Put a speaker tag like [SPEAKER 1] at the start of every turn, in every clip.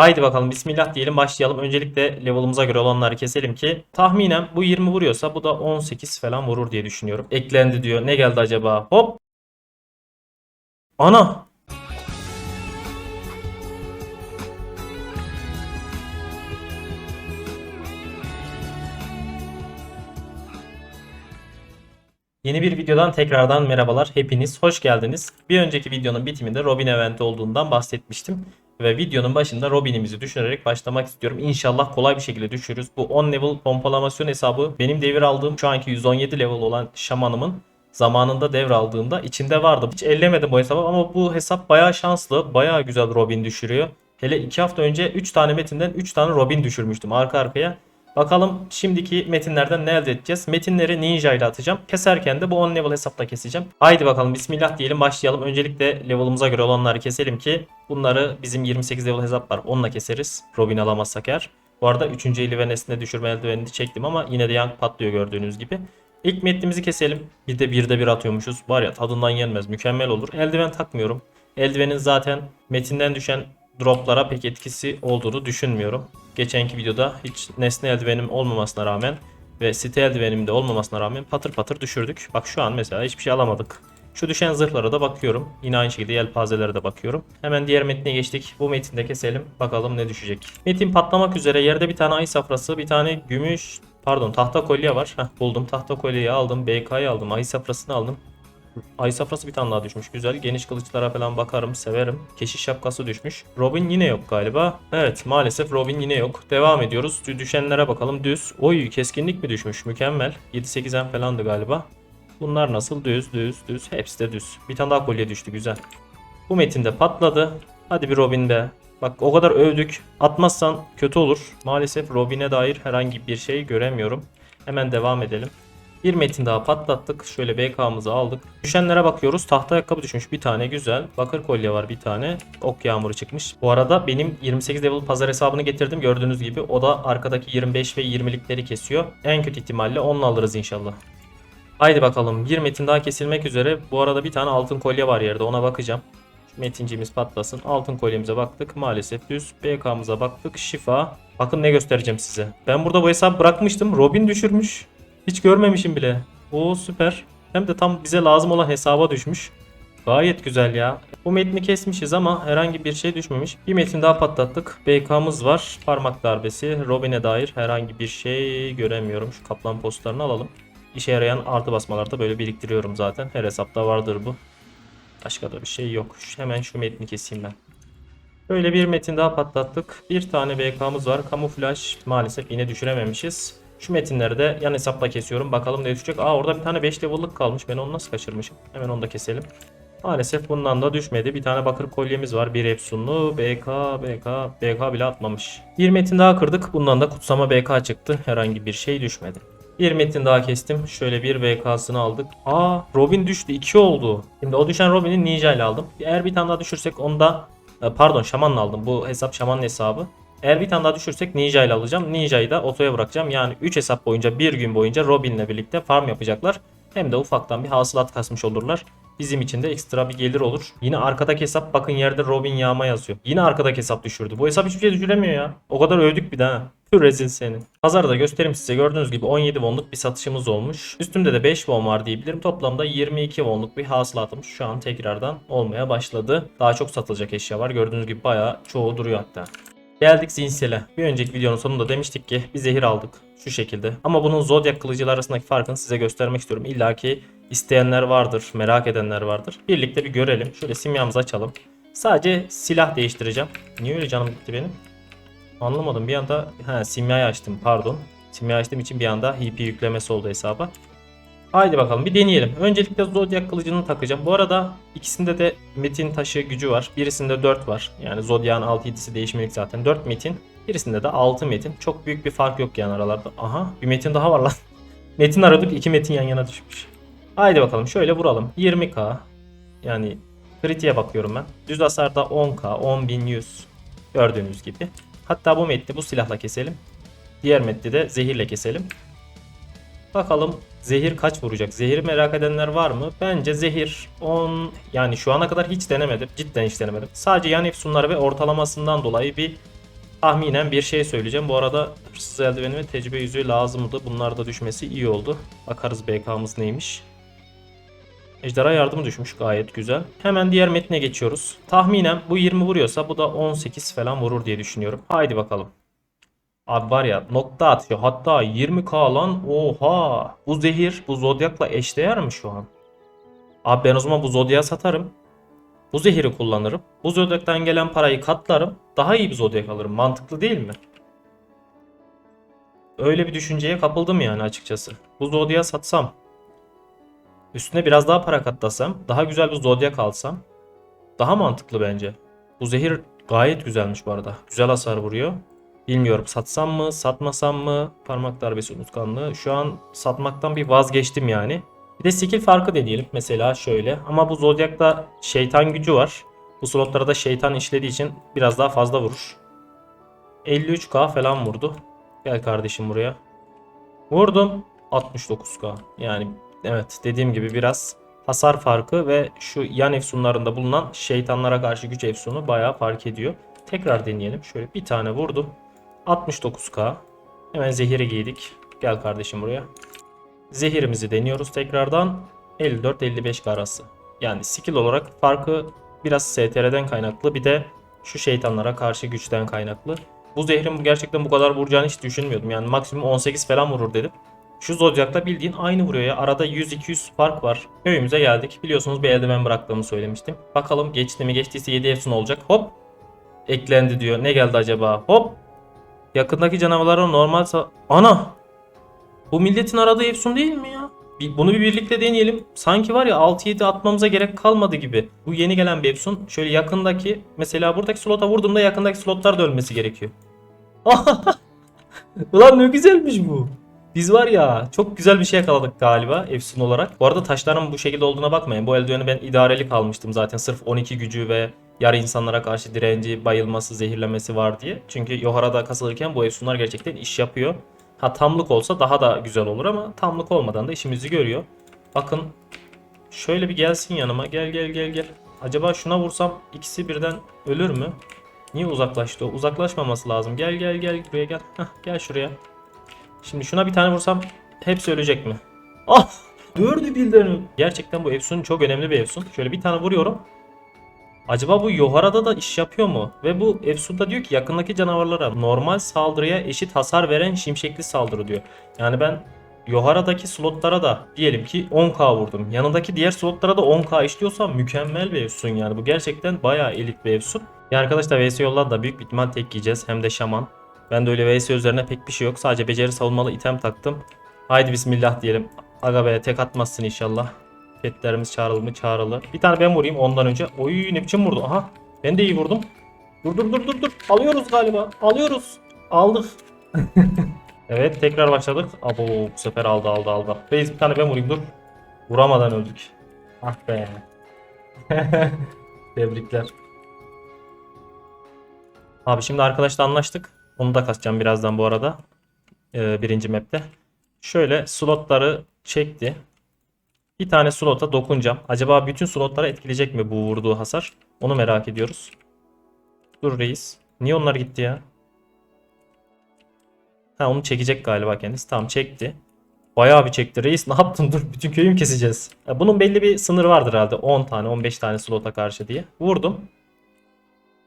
[SPEAKER 1] Haydi bakalım bismillah diyelim başlayalım. Öncelikle level'ımıza göre olanları keselim ki tahminen bu 20 vuruyorsa bu da 18 falan vurur diye düşünüyorum. Eklendi diyor. Ne geldi acaba? Hop. Ana. Yeni bir videodan tekrardan merhabalar. Hepiniz hoş geldiniz. Bir önceki videonun bitiminde Robin eventi olduğundan bahsetmiştim. Ve videonun başında Robin'imizi düşünerek başlamak istiyorum. İnşallah kolay bir şekilde düşürürüz. Bu 10 level pompalamasyon hesabı benim devir aldığım şu anki 117 level olan şamanımın zamanında devraldığımda içinde vardı. Hiç ellemedim bu hesabı ama bu hesap bayağı şanslı. Bayağı güzel Robin düşürüyor. Hele 2 hafta önce 3 tane metinden 3 tane Robin düşürmüştüm arka arkaya. Bakalım şimdiki metinlerden ne elde edeceğiz? Metinleri ninja ile atacağım. Keserken de bu 10 level hesapla keseceğim. Haydi bakalım bismillah diyelim başlayalım. Öncelikle level'ımıza göre olanları keselim ki bunları bizim 28 level hesap var. Onunla keseriz. Robin alamazsak eğer. Bu arada 3. eldiven nesne düşürme eldivenini çektim ama yine de yank patlıyor gördüğünüz gibi. İlk metnimizi keselim. Bir de bir de bir atıyormuşuz. Var ya tadından yenmez. Mükemmel olur. Eldiven takmıyorum. Eldivenin zaten metinden düşen droplara pek etkisi olduğunu düşünmüyorum. Geçenki videoda hiç nesne eldivenim olmamasına rağmen ve site eldivenim de olmamasına rağmen patır patır düşürdük. Bak şu an mesela hiçbir şey alamadık. Şu düşen zırhlara da bakıyorum. Yine aynı şekilde yelpazelere de bakıyorum. Hemen diğer metne geçtik. Bu metinde keselim. Bakalım ne düşecek. Metin patlamak üzere. Yerde bir tane ay safrası, bir tane gümüş, pardon tahta kolye var. Heh, buldum. Tahta kolyeyi aldım. BK'yı aldım. Ay safrasını aldım. Ay safrası bir tane daha düşmüş. Güzel. Geniş kılıçlara falan bakarım. Severim. Keşiş şapkası düşmüş. Robin yine yok galiba. Evet maalesef Robin yine yok. Devam ediyoruz. Düşenlere bakalım. Düz. Oy keskinlik mi düşmüş? Mükemmel. 7-8'en falandı galiba. Bunlar nasıl? Düz, düz, düz. Hepsi de düz. Bir tane daha kolye düştü. Güzel. Bu metinde patladı. Hadi bir Robin be. Bak o kadar övdük. Atmazsan kötü olur. Maalesef Robin'e dair herhangi bir şey göremiyorum. Hemen devam edelim. Bir metin daha patlattık. Şöyle BK'mızı aldık. Düşenlere bakıyoruz. Tahta ayakkabı düşmüş bir tane güzel. Bakır kolye var bir tane. Ok yağmuru çıkmış. Bu arada benim 28 level pazar hesabını getirdim. Gördüğünüz gibi o da arkadaki 25 ve 20'likleri kesiyor. En kötü ihtimalle onunla alırız inşallah. Haydi bakalım. Bir metin daha kesilmek üzere. Bu arada bir tane altın kolye var yerde. Ona bakacağım. Metincimiz patlasın. Altın kolyemize baktık. Maalesef düz. BK'mıza baktık. Şifa. Bakın ne göstereceğim size. Ben burada bu hesabı bırakmıştım. Robin düşürmüş. Hiç görmemişim bile. Oo süper. Hem de tam bize lazım olan hesaba düşmüş. Gayet güzel ya. Bu metni kesmişiz ama herhangi bir şey düşmemiş. Bir metin daha patlattık. BK'mız var. Parmak darbesi. Robin'e dair herhangi bir şey göremiyorum. Şu kaplan postlarını alalım. İşe yarayan artı basmalarda böyle biriktiriyorum zaten. Her hesapta vardır bu. Başka da bir şey yok. Hemen şu metni keseyim ben. Böyle bir metin daha patlattık. Bir tane BK'mız var. Kamuflaj maalesef yine düşürememişiz. Şu metinleri de yan hesapla kesiyorum. Bakalım ne düşecek. Aa orada bir tane 5 level'lık kalmış. Ben onu nasıl kaçırmışım? Hemen onu da keselim. Maalesef bundan da düşmedi. Bir tane bakır kolyemiz var. Bir Epsunlu. BK, BK, BK bile atmamış. Bir metin daha kırdık. Bundan da kutsama BK çıktı. Herhangi bir şey düşmedi. Bir metin daha kestim. Şöyle bir BK'sını aldık. Aa Robin düştü. 2 oldu. Şimdi o düşen Robin'i Ninja ile aldım. Eğer bir tane daha düşürsek onu da e, pardon Şaman'la aldım. Bu hesap Şaman'ın hesabı. Eğer bir tane daha düşürsek Ninja ile alacağım. Ninja'yı da otoya bırakacağım. Yani 3 hesap boyunca bir gün boyunca Robin'le birlikte farm yapacaklar. Hem de ufaktan bir hasılat kasmış olurlar. Bizim için de ekstra bir gelir olur. Yine arkadaki hesap bakın yerde Robin yağma yazıyor. Yine arkadaki hesap düşürdü. Bu hesap hiçbir şey düşüremiyor ya. O kadar övdük bir daha. Pür rezil seni. Pazarda göstereyim size. Gördüğünüz gibi 17 wonluk bir satışımız olmuş. Üstümde de 5 won var diyebilirim. Toplamda 22 wonluk bir hasılatım şu an tekrardan olmaya başladı. Daha çok satılacak eşya var. Gördüğünüz gibi bayağı çoğu duruyor hatta. Geldik Zinsel'e. Bir önceki videonun sonunda demiştik ki bir zehir aldık. Şu şekilde. Ama bunun Zodiac kılıcılar arasındaki farkını size göstermek istiyorum. İlla ki isteyenler vardır, merak edenler vardır. Birlikte bir görelim. Şöyle simyamızı açalım. Sadece silah değiştireceğim. Niye öyle canım gitti benim? Anlamadım. Bir anda ha, simyayı açtım pardon. Simyayı açtığım için bir anda HP yüklemesi oldu hesaba. Haydi bakalım bir deneyelim. Öncelikle Zodiac kılıcını takacağım. Bu arada ikisinde de metin taşı gücü var. Birisinde 4 var. Yani Zodiac'ın 6-7'si değişmelik zaten. 4 metin. Birisinde de 6 metin. Çok büyük bir fark yok yani aralarda. Aha bir metin daha var lan. metin aradık 2 metin yan yana düşmüş. Haydi bakalım şöyle vuralım. 20k. Yani kritiğe bakıyorum ben. Düz hasarda 10k, 10.100 gördüğünüz gibi. Hatta bu metni bu silahla keselim. Diğer metni de zehirle keselim. Bakalım zehir kaç vuracak? Zehiri merak edenler var mı? Bence zehir 10 yani şu ana kadar hiç denemedim. Cidden hiç denemedim. Sadece yan efsunları ve ortalamasından dolayı bir Tahminen bir şey söyleyeceğim. Bu arada hırsız eldiveni ve tecrübe yüzüğü lazımdı. Bunlar da düşmesi iyi oldu. Bakarız BK'mız neymiş. Ejderha yardım düşmüş gayet güzel. Hemen diğer metne geçiyoruz. Tahminen bu 20 vuruyorsa bu da 18 falan vurur diye düşünüyorum. Haydi bakalım. Abi var ya nokta atıyor. Hatta 20k lan. Oha. Bu zehir bu zodyakla eşdeğer mi şu an? Abi ben o zaman bu zodya satarım. Bu zehiri kullanırım. Bu zodyaktan gelen parayı katlarım. Daha iyi bir zodyak alırım. Mantıklı değil mi? Öyle bir düşünceye kapıldım yani açıkçası. Bu zodya satsam. Üstüne biraz daha para katlasam. Daha güzel bir zodyak alsam. Daha mantıklı bence. Bu zehir gayet güzelmiş bu arada. Güzel hasar vuruyor. Bilmiyorum satsam mı satmasam mı parmak darbesi unutkanlığı. Şu an satmaktan bir vazgeçtim yani. Bir de skill farkı deneyelim mesela şöyle. Ama bu Zodyak'ta şeytan gücü var. Bu slotlara da şeytan işlediği için biraz daha fazla vurur. 53k falan vurdu. Gel kardeşim buraya. Vurdum. 69k. Yani evet dediğim gibi biraz hasar farkı ve şu yan efsunlarında bulunan şeytanlara karşı güç efsunu bayağı fark ediyor. Tekrar deneyelim. Şöyle bir tane vurdum. 69k. Hemen zehiri giydik. Gel kardeşim buraya. Zehirimizi deniyoruz tekrardan. 54-55 arası. Yani skill olarak farkı biraz STR'den kaynaklı bir de şu şeytanlara karşı güçten kaynaklı. Bu zehrin gerçekten bu kadar vuracağını hiç düşünmüyordum. Yani maksimum 18 falan vurur dedim. Şu Zodyak'ta bildiğin aynı vuruyor ya. Arada 100-200 fark var. Köyümüze geldik. Biliyorsunuz bir eldiven bıraktığımı söylemiştim. Bakalım geçti mi? Geçtiyse 7 efsun olacak. Hop. Eklendi diyor. Ne geldi acaba? Hop. Yakındaki canavarlara normal sa- Ana! Bu milletin aradığı Efsun değil mi ya? Bunu bir birlikte deneyelim. Sanki var ya 6-7 atmamıza gerek kalmadı gibi. Bu yeni gelen bir Efsun. Şöyle yakındaki mesela buradaki slota vurduğumda yakındaki slotlar da ölmesi gerekiyor. Ulan ne güzelmiş bu. Biz var ya çok güzel bir şey yakaladık galiba Efsun olarak. Bu arada taşların bu şekilde olduğuna bakmayın. Bu eldiveni ben idarelik almıştım zaten. Sırf 12 gücü ve yarı insanlara karşı direnci, bayılması, zehirlemesi var diye. Çünkü Yohara'da kasılırken bu Efsunlar gerçekten iş yapıyor. Ha tamlık olsa daha da güzel olur ama tamlık olmadan da işimizi görüyor. Bakın şöyle bir gelsin yanıma. Gel gel gel gel. Acaba şuna vursam ikisi birden ölür mü? Niye uzaklaştı o? Uzaklaşmaması lazım. Gel gel gel buraya gel. Hah, gel şuraya. Şimdi şuna bir tane vursam hepsi ölecek mi? Ah! Dördü birden. Gerçekten bu Efsun çok önemli bir Efsun. Şöyle bir tane vuruyorum. Acaba bu Yohara'da da iş yapıyor mu? Ve bu Efsun'da diyor ki yakındaki canavarlara normal saldırıya eşit hasar veren şimşekli saldırı diyor. Yani ben Yohara'daki slotlara da diyelim ki 10k vurdum. Yanındaki diğer slotlara da 10k işliyorsa mükemmel bir Efsun yani. Bu gerçekten bayağı elit bir Efsun. Ya arkadaşlar VS yollar da büyük bir ihtimal tek giyeceğiz. Hem de şaman. Ben de öyle VS üzerine pek bir şey yok. Sadece beceri savunmalı item taktım. Haydi bismillah diyelim. Aga be tek atmazsın inşallah. Petlerimiz çağrılı mı? Çağrılı. Bir tane ben vurayım ondan önce. Oy ne biçim vurdu. Aha. Ben de iyi vurdum. Dur dur dur dur dur. Alıyoruz galiba. Alıyoruz. Aldık. evet tekrar başladık. Abo bu sefer aldı aldı aldı. Reis bir tane ben vurayım dur. Vuramadan öldük. Ah be. Tebrikler. Abi şimdi arkadaşla anlaştık. Onu da kasacağım birazdan bu arada. Ee, birinci map'te. Şöyle slotları çekti. Bir tane slota dokunacağım. Acaba bütün slotlara etkileyecek mi bu vurduğu hasar? Onu merak ediyoruz. Dur reis. Niye onlar gitti ya? Ha onu çekecek galiba kendisi. Tamam çekti. Bayağı bir çekti. Reis ne yaptın? Dur bütün köyü mü keseceğiz? Ya bunun belli bir sınırı vardır herhalde. 10 tane 15 tane slota karşı diye. Vurdum.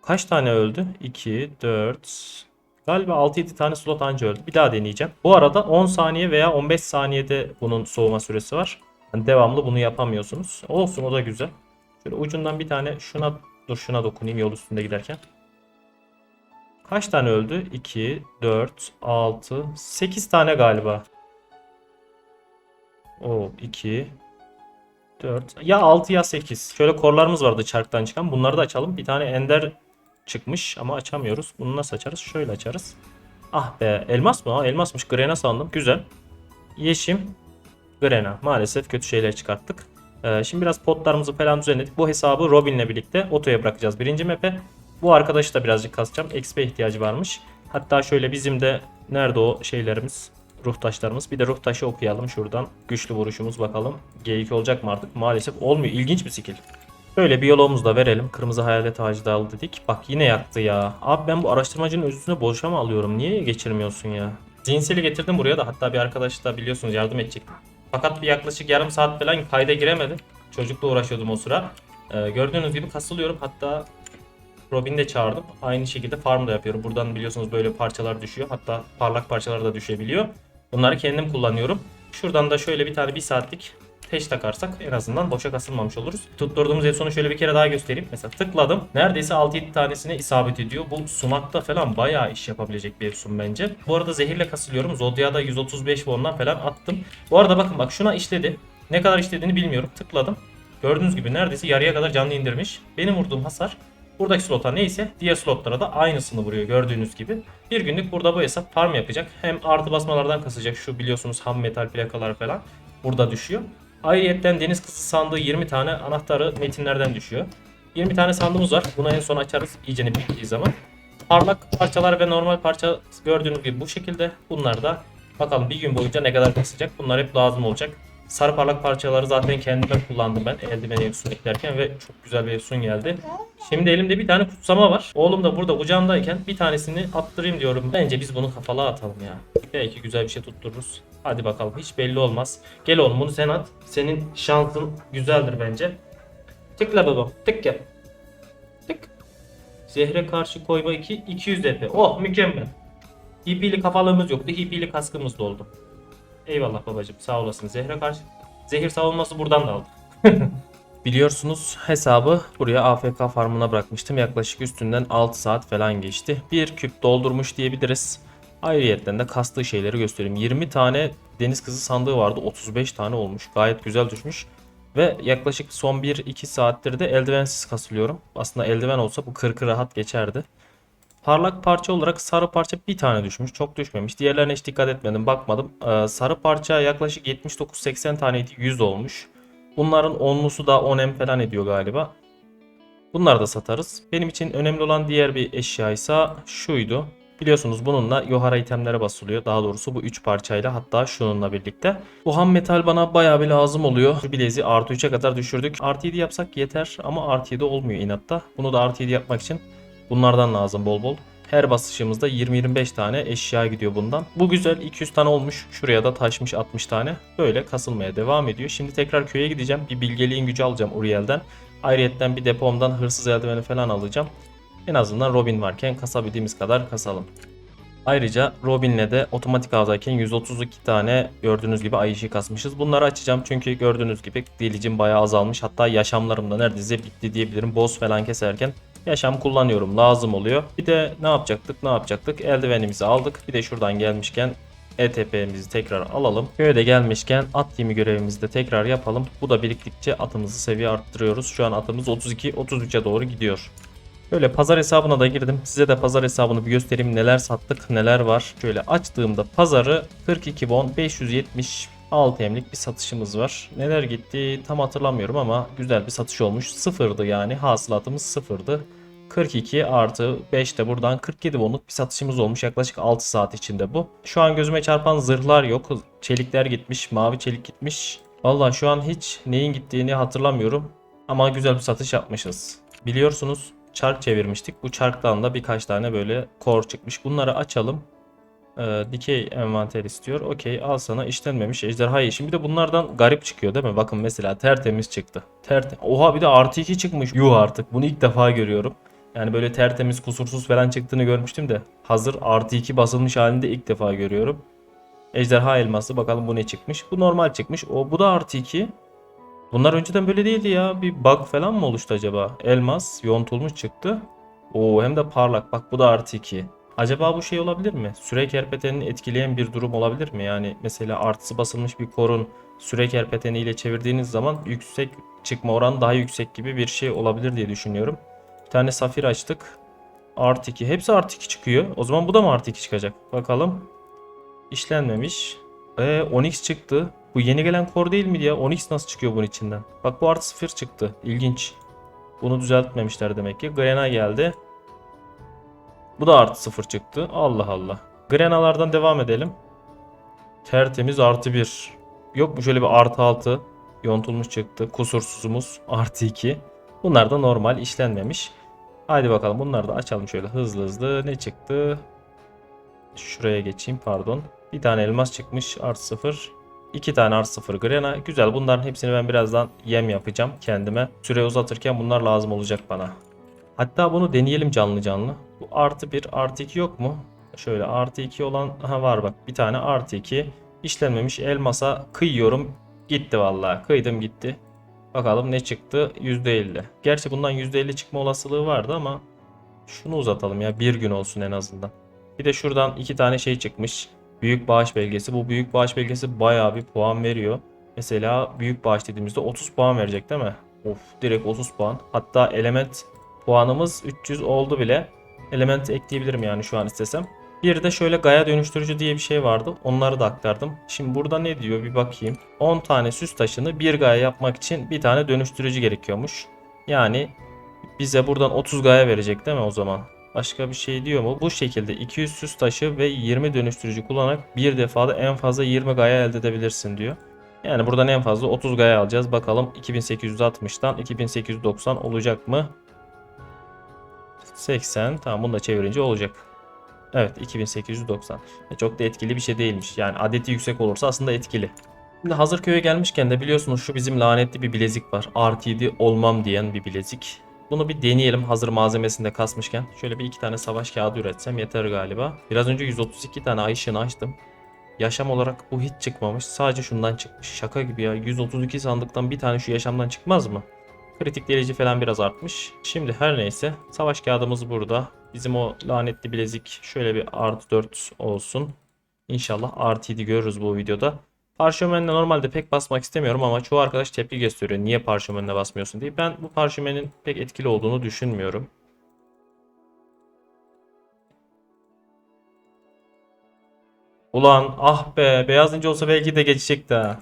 [SPEAKER 1] Kaç tane öldü? 2, 4, Galiba 6-7 tane slot anca öldü. Bir daha deneyeceğim. Bu arada 10 saniye veya 15 saniyede bunun soğuma süresi var. Yani devamlı bunu yapamıyorsunuz. Olsun o da güzel. Şöyle ucundan bir tane şuna dur şuna dokunayım yol üstünde giderken. Kaç tane öldü? 2, 4, 6, 8 tane galiba. O 2, 4. Ya 6 ya 8. Şöyle korlarımız vardı çarktan çıkan. Bunları da açalım. Bir tane ender çıkmış ama açamıyoruz. Bunu nasıl açarız? Şöyle açarız. Ah be elmas mı? Ha, elmasmış. Grena sandım. Güzel. Yeşim. Grena. Maalesef kötü şeyler çıkarttık. Ee, şimdi biraz potlarımızı falan düzenledik. Bu hesabı Robin'le birlikte otoya bırakacağız. Birinci map'e. Bu arkadaşı da birazcık kasacağım. XP ihtiyacı varmış. Hatta şöyle bizim de nerede o şeylerimiz? Ruh taşlarımız. Bir de ruh taşı okuyalım şuradan. Güçlü vuruşumuz bakalım. G2 olacak mı artık? Maalesef olmuyor. İlginç bir skill. Böyle bir yolumuzu da verelim. Kırmızı hayalet ağacı da al dedik. Bak yine yaktı ya. Abi ben bu araştırmacının üstüne boşa mı alıyorum? Niye geçirmiyorsun ya? Zihinseli getirdim buraya da hatta bir arkadaş da biliyorsunuz yardım edecekti. Fakat bir yaklaşık yarım saat falan kayda giremedi. Çocukla uğraşıyordum o sıra. Ee, gördüğünüz gibi kasılıyorum. Hatta Robin'i de çağırdım. Aynı şekilde farm da yapıyorum. Buradan biliyorsunuz böyle parçalar düşüyor. Hatta parlak parçalar da düşebiliyor. Bunları kendim kullanıyorum. Şuradan da şöyle bir tane bir saatlik teş takarsak en azından boşa kasılmamış oluruz. Tutturduğumuz Efson'u şöyle bir kere daha göstereyim. Mesela tıkladım. Neredeyse 6-7 tanesine isabet ediyor. Bu sunakta falan bayağı iş yapabilecek bir Efson bence. Bu arada zehirle kasılıyorum. Zodiac'da 135 won'dan falan attım. Bu arada bakın bak şuna işledi. Ne kadar işlediğini bilmiyorum. Tıkladım. Gördüğünüz gibi neredeyse yarıya kadar canlı indirmiş. Benim vurduğum hasar buradaki slota neyse diğer slotlara da aynısını vuruyor gördüğünüz gibi. Bir günlük burada bu hesap farm yapacak. Hem artı basmalardan kasacak şu biliyorsunuz ham metal plakalar falan burada düşüyor. Ayrıyetten deniz kızı sandığı 20 tane anahtarı metinlerden düşüyor. 20 tane sandığımız var. Bunu en son açarız iyicene bittiği zaman. Parlak parçalar ve normal parça gördüğünüz gibi bu şekilde. Bunlar da bakalım bir gün boyunca ne kadar kasacak. Bunlar hep lazım olacak. Sarı parlak parçaları zaten kendime kullandım ben eldiven efsun eklerken ve çok güzel bir efsun geldi. Şimdi elimde bir tane kutsama var. Oğlum da burada kucağımdayken bir tanesini attırayım diyorum. Bence biz bunu kafalığa atalım ya. Belki güzel bir şey tuttururuz. Hadi bakalım hiç belli olmaz. Gel oğlum bunu sen at. Senin şansın güzeldir bence. Tıkla babam tık yap. Tık. Zehre karşı koyma 2 200 DP. Oh mükemmel. Hipili kafalığımız yoktu. Hipili kaskımız da oldu. Eyvallah babacım sağ olasın. Zehre karşı zehir savunması buradan da aldık. Biliyorsunuz hesabı buraya AFK farmına bırakmıştım. Yaklaşık üstünden 6 saat falan geçti. Bir küp doldurmuş diyebiliriz. Ayrıyetten de kastığı şeyleri göstereyim. 20 tane deniz kızı sandığı vardı. 35 tane olmuş. Gayet güzel düşmüş. Ve yaklaşık son 1-2 saattir de eldivensiz kasılıyorum. Aslında eldiven olsa bu 40'ı rahat geçerdi. Parlak parça olarak sarı parça bir tane düşmüş. Çok düşmemiş. Diğerlerine hiç dikkat etmedim. Bakmadım. Ee, sarı parça yaklaşık 79-80 taneydi. 100 olmuş. Bunların onlusu da 10 M falan ediyor galiba. Bunları da satarız. Benim için önemli olan diğer bir eşya ise şuydu. Biliyorsunuz bununla Yohara itemlere basılıyor. Daha doğrusu bu 3 parçayla hatta şununla birlikte. Bu ham metal bana bayağı bir lazım oluyor. Şu bileziği artı 3'e kadar düşürdük. Artı 7 yapsak yeter ama artı 7 olmuyor inatta. Bunu da artı 7 yapmak için bunlardan lazım bol bol. Her basışımızda 20-25 tane eşya gidiyor bundan. Bu güzel 200 tane olmuş. Şuraya da taşmış 60 tane. Böyle kasılmaya devam ediyor. Şimdi tekrar köye gideceğim. Bir bilgeliğin gücü alacağım Uriel'den. Ayrıyetten bir depomdan hırsız eldiveni falan alacağım. En azından Robin varken kasabildiğimiz kadar kasalım. Ayrıca Robin'le de otomatik ağdayken 132 tane gördüğünüz gibi ay işi kasmışız. Bunları açacağım çünkü gördüğünüz gibi dilicim bayağı azalmış. Hatta yaşamlarım da neredeyse bitti diyebilirim. Boss falan keserken yaşam kullanıyorum. Lazım oluyor. Bir de ne yapacaktık ne yapacaktık? Eldivenimizi aldık. Bir de şuradan gelmişken ETP'mizi tekrar alalım. Köyde gelmişken at yemi görevimizi de tekrar yapalım. Bu da biriktikçe atımızı seviye arttırıyoruz. Şu an atımız 32-33'e doğru gidiyor. Böyle pazar hesabına da girdim. Size de pazar hesabını bir göstereyim. Neler sattık, neler var. Şöyle açtığımda pazarı 42 won 570 6 emlik bir satışımız var. Neler gitti tam hatırlamıyorum ama güzel bir satış olmuş. Sıfırdı yani hasılatımız sıfırdı. 42 artı 5 de buradan 47 wonluk bir satışımız olmuş yaklaşık 6 saat içinde bu. Şu an gözüme çarpan zırhlar yok. Çelikler gitmiş, mavi çelik gitmiş. Valla şu an hiç neyin gittiğini hatırlamıyorum. Ama güzel bir satış yapmışız. Biliyorsunuz çark çevirmiştik. Bu çarktan da birkaç tane böyle kor çıkmış. Bunları açalım. Ee, dikey envanter istiyor. Okey al sana işlenmemiş ejderha yeşim. Bir de bunlardan garip çıkıyor değil mi? Bakın mesela tertemiz çıktı. Terte Oha bir de artı 2 çıkmış. Yuh artık bunu ilk defa görüyorum. Yani böyle tertemiz kusursuz falan çıktığını görmüştüm de. Hazır artı 2 basılmış halinde ilk defa görüyorum. Ejderha elması bakalım bu ne çıkmış. Bu normal çıkmış. O bu da artı 2. Bunlar önceden böyle değildi ya. Bir bug falan mı oluştu acaba? Elmas yontulmuş çıktı. Oo hem de parlak. Bak bu da artı 2. Acaba bu şey olabilir mi? Süre kerpetenini etkileyen bir durum olabilir mi? Yani mesela artısı basılmış bir korun süre kerpeteni ile çevirdiğiniz zaman yüksek çıkma oranı daha yüksek gibi bir şey olabilir diye düşünüyorum. Bir tane safir açtık. Artı 2. Hepsi artı 2 çıkıyor. O zaman bu da mı artı 2 çıkacak? Bakalım. İşlenmemiş. Ee, Onyx çıktı. Bu yeni gelen kor değil miydi ya? Onyx nasıl çıkıyor bunun içinden? Bak bu artı 0 çıktı. İlginç. Bunu düzeltmemişler demek ki. Grena geldi. Bu da artı 0 çıktı. Allah Allah. Grenalardan devam edelim. Tertemiz artı 1. Yok mu şöyle bir artı 6? Yontulmuş çıktı. Kusursuzumuz artı 2. Bunlar da normal işlenmemiş. Haydi bakalım bunları da açalım şöyle hızlı hızlı. Ne çıktı? Şuraya geçeyim pardon. Bir tane elmas çıkmış artı sıfır. İki tane artı sıfır grena. Güzel bunların hepsini ben birazdan yem yapacağım kendime. Süre uzatırken bunlar lazım olacak bana. Hatta bunu deneyelim canlı canlı. Bu artı bir artı iki yok mu? Şöyle artı iki olan ha var bak bir tane artı iki. İşlenmemiş elmasa kıyıyorum. Gitti vallahi kıydım gitti. Bakalım ne çıktı? %50. Gerçi bundan %50 çıkma olasılığı vardı ama şunu uzatalım ya bir gün olsun en azından. Bir de şuradan iki tane şey çıkmış. Büyük bağış belgesi. Bu büyük bağış belgesi bayağı bir puan veriyor. Mesela büyük bağış dediğimizde 30 puan verecek değil mi? Of direkt 30 puan. Hatta element puanımız 300 oldu bile. Element ekleyebilirim yani şu an istesem. Bir de şöyle Gaia dönüştürücü diye bir şey vardı. Onları da aktardım. Şimdi burada ne diyor bir bakayım. 10 tane süs taşını bir Gaia yapmak için bir tane dönüştürücü gerekiyormuş. Yani bize buradan 30 Gaia verecek değil mi o zaman? Başka bir şey diyor mu? Bu şekilde 200 süs taşı ve 20 dönüştürücü kullanarak bir defada en fazla 20 Gaia elde edebilirsin diyor. Yani buradan en fazla 30 Gaia alacağız. Bakalım 2860'dan 2890 olacak mı? 80. Tamam bunu da çevirince olacak. Evet 2890. E, Çok da etkili bir şey değilmiş. Yani adeti yüksek olursa aslında etkili. Şimdi hazır köye gelmişken de biliyorsunuz şu bizim lanetli bir bilezik var. RTD olmam diyen bir bilezik. Bunu bir deneyelim hazır malzemesini de kasmışken. Şöyle bir iki tane savaş kağıdı üretsem yeter galiba. Biraz önce 132 tane ay ışığını açtım. Yaşam olarak bu hiç çıkmamış. Sadece şundan çıkmış. Şaka gibi ya. 132 sandıktan bir tane şu yaşamdan çıkmaz mı? Kritik delici falan biraz artmış. Şimdi her neyse savaş kağıdımız burada. Bizim o lanetli bilezik şöyle bir artı 4 olsun. İnşallah artı 7 görürüz bu videoda. Parşömenle normalde pek basmak istemiyorum ama çoğu arkadaş tepki gösteriyor. Niye parşömenle basmıyorsun diye. Ben bu parşömenin pek etkili olduğunu düşünmüyorum. Ulan ah be beyaz ince olsa belki de geçecekti ha.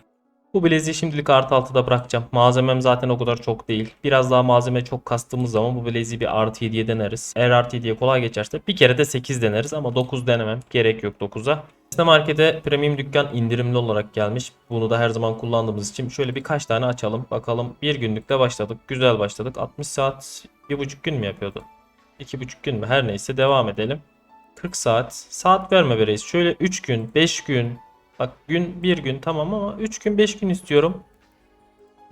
[SPEAKER 1] Bu bileziği şimdilik artı 6'da bırakacağım. Malzemem zaten o kadar çok değil. Biraz daha malzeme çok kastığımız zaman bu bileziği bir artı 7'ye deneriz. Eğer artı 7'ye kolay geçerse bir kere de 8 deneriz ama 9 denemem. Gerek yok 9'a. Sistem Market'e premium dükkan indirimli olarak gelmiş. Bunu da her zaman kullandığımız için şöyle birkaç tane açalım. Bakalım bir günlükte başladık. Güzel başladık. 60 saat, 1,5 gün mü yapıyordu? 2,5 gün mü? Her neyse devam edelim. 40 saat. Saat verme be reis. Şöyle 3 gün, 5 gün. Bak gün 1 gün tamam ama 3 gün 5 gün istiyorum.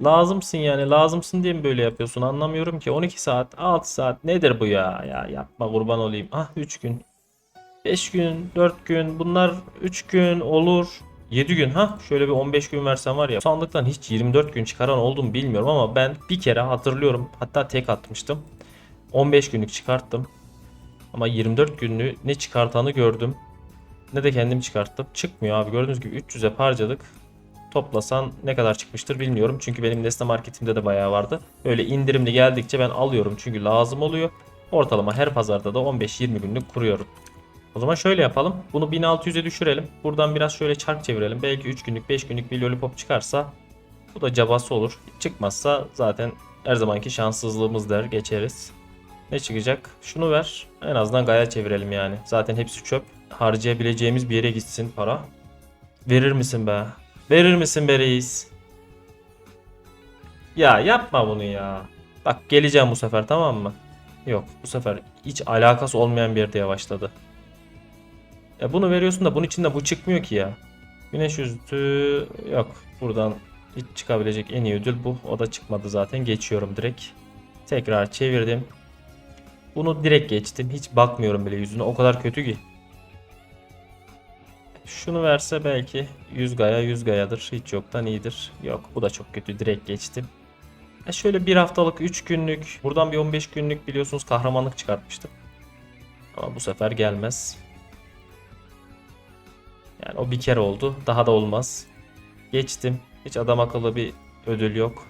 [SPEAKER 1] Lazımsın yani lazımsın diye mi böyle yapıyorsun? Anlamıyorum ki. 12 saat 6 saat nedir bu ya? Ya yapma kurban olayım. Ah 3 gün. 5 gün 4 gün bunlar 3 gün olur. 7 gün ha? Şöyle bir 15 gün versem var ya. Sandıktan hiç 24 gün çıkaran oldum bilmiyorum ama ben bir kere hatırlıyorum. Hatta tek atmıştım. 15 günlük çıkarttım. Ama 24 günlüğü ne çıkartanı gördüm ne de kendim çıkarttım. Çıkmıyor abi gördüğünüz gibi 300'e harcadık. Toplasan ne kadar çıkmıştır bilmiyorum. Çünkü benim Nesne Marketimde de bayağı vardı. Öyle indirimli geldikçe ben alıyorum çünkü lazım oluyor. Ortalama her pazarda da 15-20 günlük kuruyorum. O zaman şöyle yapalım. Bunu 1600'e düşürelim. Buradan biraz şöyle çark çevirelim. Belki 3 günlük 5 günlük bir lollipop çıkarsa bu da cabası olur. Çıkmazsa zaten her zamanki şanssızlığımız der geçeriz. Ne çıkacak? Şunu ver. En azından gaya çevirelim yani. Zaten hepsi çöp. Harcayabileceğimiz bir yere gitsin para. Verir misin be? Verir misin be reis? Ya yapma bunu ya. Bak geleceğim bu sefer tamam mı? Yok bu sefer hiç alakası olmayan bir yerde yavaşladı. Ya bunu veriyorsun da bunun içinde bu çıkmıyor ki ya. Güneş yüzü yok. Buradan hiç çıkabilecek en iyi ödül bu. O da çıkmadı zaten. Geçiyorum direkt. Tekrar çevirdim. Bunu direkt geçtim. Hiç bakmıyorum bile yüzüne. O kadar kötü ki. Şunu verse belki 100 gaya 100 gayadır. Hiç yoktan iyidir. Yok bu da çok kötü. Direkt geçtim. E şöyle bir haftalık 3 günlük. Buradan bir 15 günlük biliyorsunuz kahramanlık çıkartmıştım. Ama bu sefer gelmez. Yani o bir kere oldu. Daha da olmaz. Geçtim. Hiç adam akıllı bir ödül yok.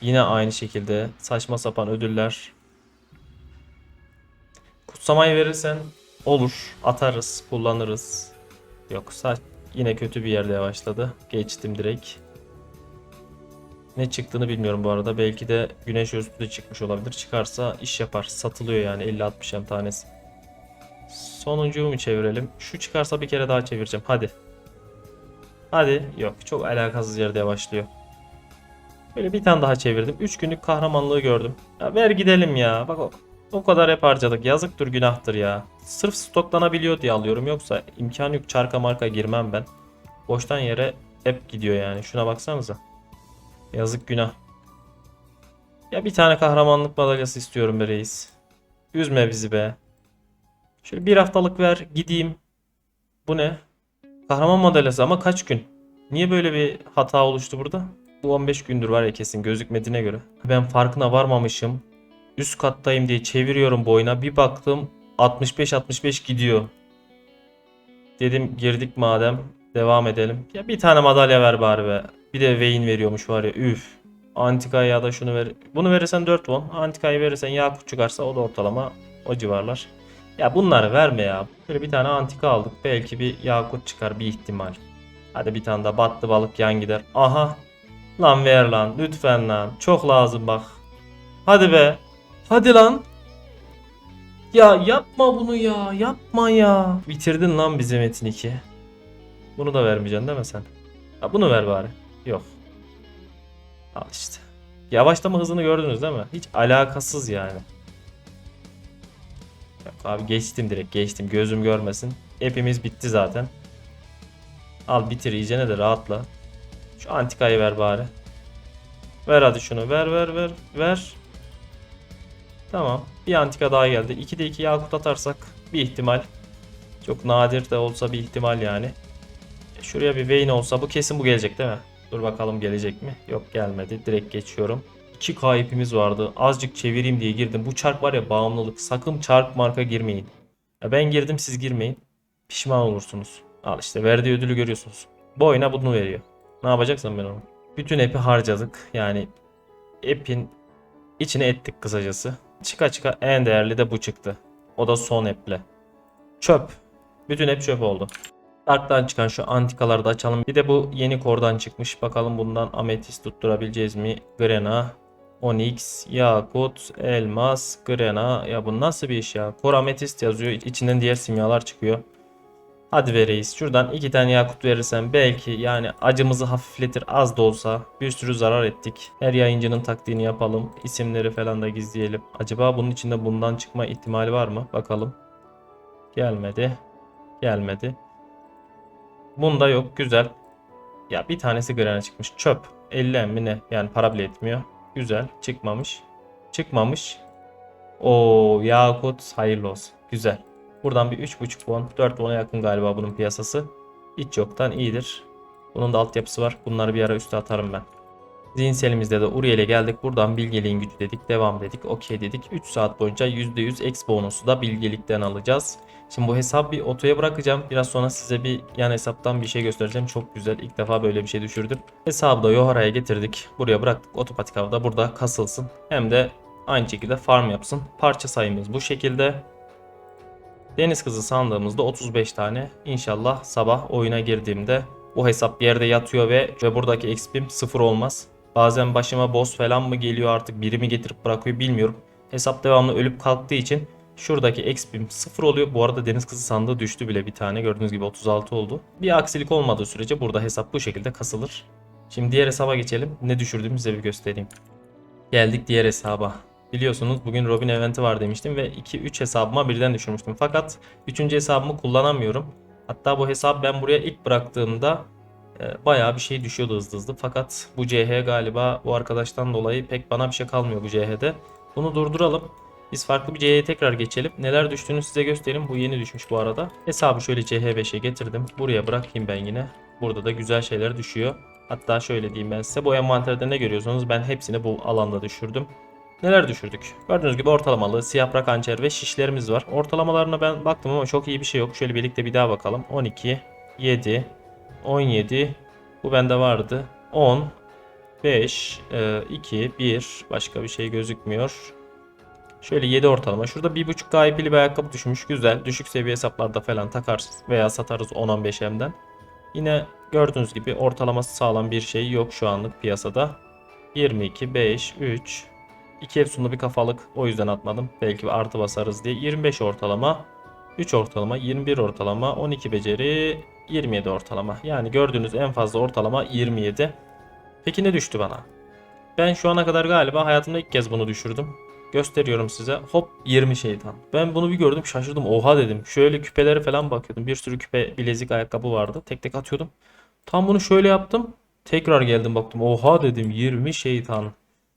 [SPEAKER 1] Yine aynı şekilde saçma sapan ödüller. Kutsamayı verirsen olur. Atarız, kullanırız. Yoksa yine kötü bir yerde yavaşladı. Geçtim direkt. Ne çıktığını bilmiyorum bu arada. Belki de güneş özlü de çıkmış olabilir. Çıkarsa iş yapar. Satılıyor yani 50-60 hem tanesi. Sonuncuyu mu çevirelim? Şu çıkarsa bir kere daha çevireceğim. Hadi. Hadi. Yok. Çok alakasız yerde yavaşlıyor. Böyle bir tane daha çevirdim. 3 günlük kahramanlığı gördüm. Ya ver gidelim ya. Bak o, o kadar hep harcadık. Yazıktır günahtır ya. Sırf stoklanabiliyor diye alıyorum. Yoksa imkan yok çarka marka girmem ben. Boştan yere hep gidiyor yani. Şuna baksanıza. Yazık günah. Ya bir tane kahramanlık madalyası istiyorum be reis. Üzme bizi be. Şöyle bir haftalık ver gideyim. Bu ne? Kahraman madalyası ama kaç gün? Niye böyle bir hata oluştu burada? Bu 15 gündür var ya kesin gözükmediğine göre. Ben farkına varmamışım. Üst kattayım diye çeviriyorum boyuna. Bir baktım 65-65 gidiyor. Dedim girdik madem devam edelim. Ya bir tane madalya ver bari be. Bir de Vayne veriyormuş var ya üf. Antika'ya ya da şunu ver. Bunu verirsen 4 won. Antika'yı verirsen Yakut çıkarsa o da ortalama o civarlar. Ya bunları verme ya. Böyle bir tane antika aldık. Belki bir Yakut çıkar bir ihtimal. Hadi bir tane daha battı balık yan gider. Aha. Lan ver lan lütfen lan. Çok lazım bak. Hadi be. Hadi lan. Ya yapma bunu ya. Yapma ya. Bitirdin lan bizim Metin 2. Bunu da vermeyeceksin değil mi sen? Ha, bunu ver bari. Yok. Al işte. Yavaşlama hızını gördünüz değil mi? Hiç alakasız yani. Yok abi geçtim direkt geçtim. Gözüm görmesin. Hepimiz bitti zaten. Al bitir iyicene de rahatla. Şu antikayı ver bari. Ver hadi şunu. Ver ver ver. Ver. Tamam. Bir antika daha geldi. 2'de 2 yakut atarsak bir ihtimal. Çok nadir de olsa bir ihtimal yani. E, Şuraya bir Vayne olsa bu kesin bu gelecek değil mi? Dur bakalım gelecek mi? Yok gelmedi. Direkt geçiyorum. 2K ipimiz vardı. Azıcık çevireyim diye girdim. Bu çark var ya bağımlılık. Sakın çark marka girmeyin. Ya ben girdim siz girmeyin. Pişman olursunuz. Al işte verdiği ödülü görüyorsunuz. Bu oyuna bunu veriyor. Ne yapacaksın ben onu? Bütün app'i harcadık. Yani app'in içine ettik kısacası. Çıka çıka en değerli de bu çıktı. O da son app'le. Çöp. Bütün app çöp oldu. Dark'tan çıkan şu antikaları da açalım. Bir de bu yeni kordan çıkmış. Bakalım bundan ametist tutturabileceğiz mi? Grena, Onyx, Yakut, Elmas, Grena. Ya bu nasıl bir iş ya? Kor ametist yazıyor. İçinden diğer simyalar çıkıyor. Hadi ve reis. Şuradan iki tane yakut verirsen belki yani acımızı hafifletir az da olsa. Bir sürü zarar ettik. Her yayıncının taktiğini yapalım. İsimleri falan da gizleyelim. Acaba bunun içinde bundan çıkma ihtimali var mı? Bakalım. Gelmedi. Gelmedi. Bunda yok. Güzel. Ya bir tanesi grana çıkmış. Çöp. 50 mi ne? Yani para bile etmiyor. Güzel. Çıkmamış. Çıkmamış. O Yakut hayırlı olsun. Güzel. Buradan bir 3.5 won, 4 won'a yakın galiba bunun piyasası. Hiç yoktan iyidir. Bunun da altyapısı var. Bunları bir ara üste atarım ben. Zihinselimizde de Uriel'e geldik. Buradan bilgeliğin gücü dedik. Devam dedik. Okey dedik. 3 saat boyunca %100 X bonusu da bilgelikten alacağız. Şimdi bu hesabı bir otoya bırakacağım. Biraz sonra size bir yan hesaptan bir şey göstereceğim. Çok güzel. İlk defa böyle bir şey düşürdüm. Hesabı da Yohara'ya getirdik. Buraya bıraktık. Otomatik avda burada kasılsın. Hem de aynı şekilde farm yapsın. Parça sayımız bu şekilde. Deniz kızı sandığımızda 35 tane. İnşallah sabah oyuna girdiğimde bu hesap bir yerde yatıyor ve, ve buradaki XP'm sıfır olmaz. Bazen başıma boss falan mı geliyor artık biri mi getirip bırakıyor bilmiyorum. Hesap devamlı ölüp kalktığı için şuradaki XP'm sıfır oluyor. Bu arada deniz kızı sandığı düştü bile bir tane. Gördüğünüz gibi 36 oldu. Bir aksilik olmadığı sürece burada hesap bu şekilde kasılır. Şimdi diğer hesaba geçelim. Ne düşürdüğümü size bir göstereyim. Geldik diğer hesaba. Biliyorsunuz bugün Robin eventi var demiştim ve 2-3 hesabıma birden düşürmüştüm. Fakat 3. hesabımı kullanamıyorum. Hatta bu hesabı ben buraya ilk bıraktığımda e, bayağı bir şey düşüyordu hızlı hızlı. Fakat bu CH galiba bu arkadaştan dolayı pek bana bir şey kalmıyor bu CH'de. Bunu durduralım. Biz farklı bir CH'ye tekrar geçelim. Neler düştüğünü size göstereyim. Bu yeni düşmüş bu arada. Hesabı şöyle CH5'e getirdim. Buraya bırakayım ben yine. Burada da güzel şeyler düşüyor. Hatta şöyle diyeyim ben size. Bu envanterde ne görüyorsanız ben hepsini bu alanda düşürdüm. Neler düşürdük? Gördüğünüz gibi ortalamalı siyah brak hançer ve şişlerimiz var. Ortalamalarına ben baktım ama çok iyi bir şey yok. Şöyle birlikte bir daha bakalım. 12, 7, 17, bu bende vardı. 10, 5, 2, 1, başka bir şey gözükmüyor. Şöyle 7 ortalama. Şurada 1.5 gayipli bir ayakkabı düşmüş. Güzel. Düşük seviye hesaplarda falan takarsın veya satarız 10-15 M'den. Yine gördüğünüz gibi ortalaması sağlam bir şey yok şu anlık piyasada. 22, 5, 3, 2 efsunlu bir kafalık o yüzden atmadım. Belki artı basarız diye. 25 ortalama, 3 ortalama, 21 ortalama, 12 beceri, 27 ortalama. Yani gördüğünüz en fazla ortalama 27. Peki ne düştü bana? Ben şu ana kadar galiba hayatımda ilk kez bunu düşürdüm. Gösteriyorum size. Hop 20 şeytan. Ben bunu bir gördüm şaşırdım. Oha dedim. Şöyle küpeleri falan bakıyordum. Bir sürü küpe, bilezik, ayakkabı vardı. Tek tek atıyordum. Tam bunu şöyle yaptım. Tekrar geldim baktım. Oha dedim 20 şeytan.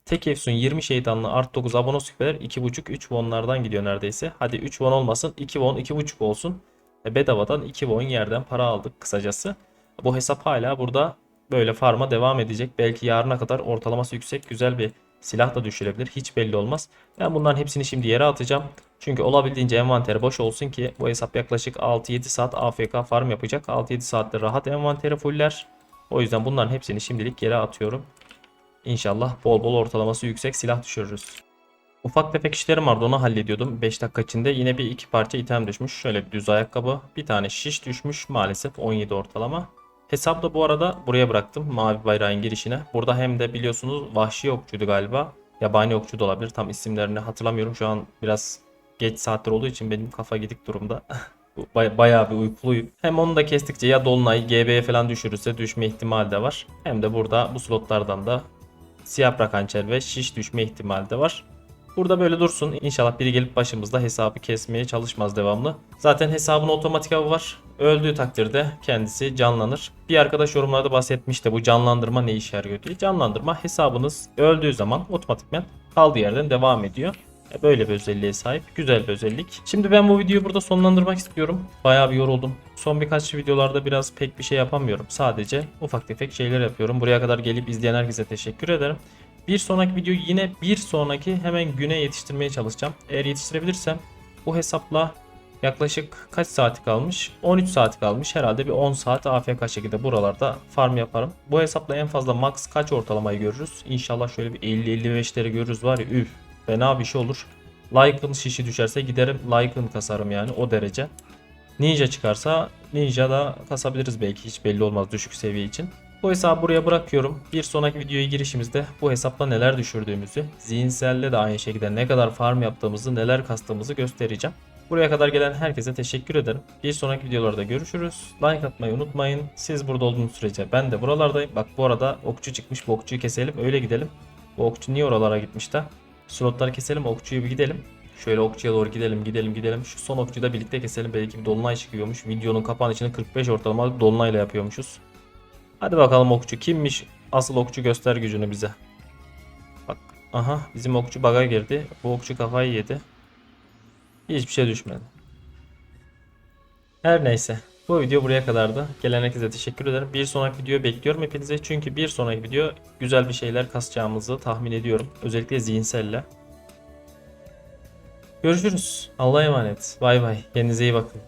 [SPEAKER 1] Tek Efsun 20 şeytanlı art 9 abonos küpeler 2.5 3 wonlardan gidiyor neredeyse. Hadi 3 won olmasın 2 won 2.5 olsun. E, bedavadan 2 won yerden para aldık kısacası. Bu hesap hala burada böyle farma devam edecek. Belki yarına kadar ortalaması yüksek güzel bir silah da düşürebilir. Hiç belli olmaz. Ben bunların hepsini şimdi yere atacağım. Çünkü olabildiğince envanteri boş olsun ki bu hesap yaklaşık 6-7 saat AFK farm yapacak. 6-7 saatte rahat envanteri fuller. O yüzden bunların hepsini şimdilik yere atıyorum. İnşallah bol bol ortalaması yüksek silah düşürürüz. Ufak tefek işlerim vardı onu hallediyordum. 5 dakika içinde yine bir iki parça item düşmüş. Şöyle bir düz ayakkabı. Bir tane şiş düşmüş maalesef 17 ortalama. Hesabı da bu arada buraya bıraktım mavi bayrağın girişine. Burada hem de biliyorsunuz vahşi okçuydu galiba. Yabani okçu da olabilir. Tam isimlerini hatırlamıyorum. Şu an biraz geç saatler olduğu için benim kafa gidik durumda. Bay- bayağı bir uykuluyum. Hem onu da kestikçe ya Dolunay GB'ye falan düşürürse düşme ihtimali de var. Hem de burada bu slotlardan da siyah bırak hançer ve şiş düşme ihtimali de var. Burada böyle dursun. İnşallah biri gelip başımızda hesabı kesmeye çalışmaz devamlı. Zaten hesabın otomatik avı var. Öldüğü takdirde kendisi canlanır. Bir arkadaş yorumlarda bahsetmişti bu canlandırma ne işe yarıyor diye. Canlandırma hesabınız öldüğü zaman otomatikmen kaldığı yerden devam ediyor. Böyle bir özelliğe sahip. Güzel bir özellik. Şimdi ben bu videoyu burada sonlandırmak istiyorum. Bayağı bir yoruldum. Son birkaç videolarda biraz pek bir şey yapamıyorum. Sadece ufak tefek şeyler yapıyorum. Buraya kadar gelip izleyen herkese teşekkür ederim. Bir sonraki videoyu yine bir sonraki hemen güne yetiştirmeye çalışacağım. Eğer yetiştirebilirsem bu hesapla yaklaşık kaç saati kalmış? 13 saati kalmış. Herhalde bir 10 saat AFK şekilde buralarda farm yaparım. Bu hesapla en fazla max kaç ortalamayı görürüz? İnşallah şöyle bir 50-55'leri görürüz var ya üf fena bir şey olur. Lycan şişi düşerse giderim Lycan kasarım yani o derece. Ninja çıkarsa Ninja da kasabiliriz belki hiç belli olmaz düşük seviye için. Bu hesabı buraya bırakıyorum. Bir sonraki videoya girişimizde bu hesapla neler düşürdüğümüzü, zihinselle de aynı şekilde ne kadar farm yaptığımızı, neler kastığımızı göstereceğim. Buraya kadar gelen herkese teşekkür ederim. Bir sonraki videolarda görüşürüz. Like atmayı unutmayın. Siz burada olduğunuz sürece ben de buralardayım. Bak bu arada okçu çıkmış. Bu okçuyu keselim öyle gidelim. Bu okçu niye oralara gitmiş de? Slotları keselim okçuyu bir gidelim. Şöyle okçuya doğru gidelim gidelim gidelim. Şu son okçuyu da birlikte keselim. Belki bir dolunay çıkıyormuş. Videonun kapağının 45 ortalama dolunayla yapıyormuşuz. Hadi bakalım okçu kimmiş? Asıl okçu göster gücünü bize. Bak aha bizim okçu baga girdi. Bu okçu kafayı yedi. Hiçbir şey düşmedi. Her neyse. Bu video buraya kadardı. Gelen herkese teşekkür ederim. Bir sonraki video bekliyorum hepinize. Çünkü bir sonraki video güzel bir şeyler kasacağımızı tahmin ediyorum. Özellikle zihinselle. Görüşürüz. Allah'a emanet. Bay bay. Kendinize iyi bakın.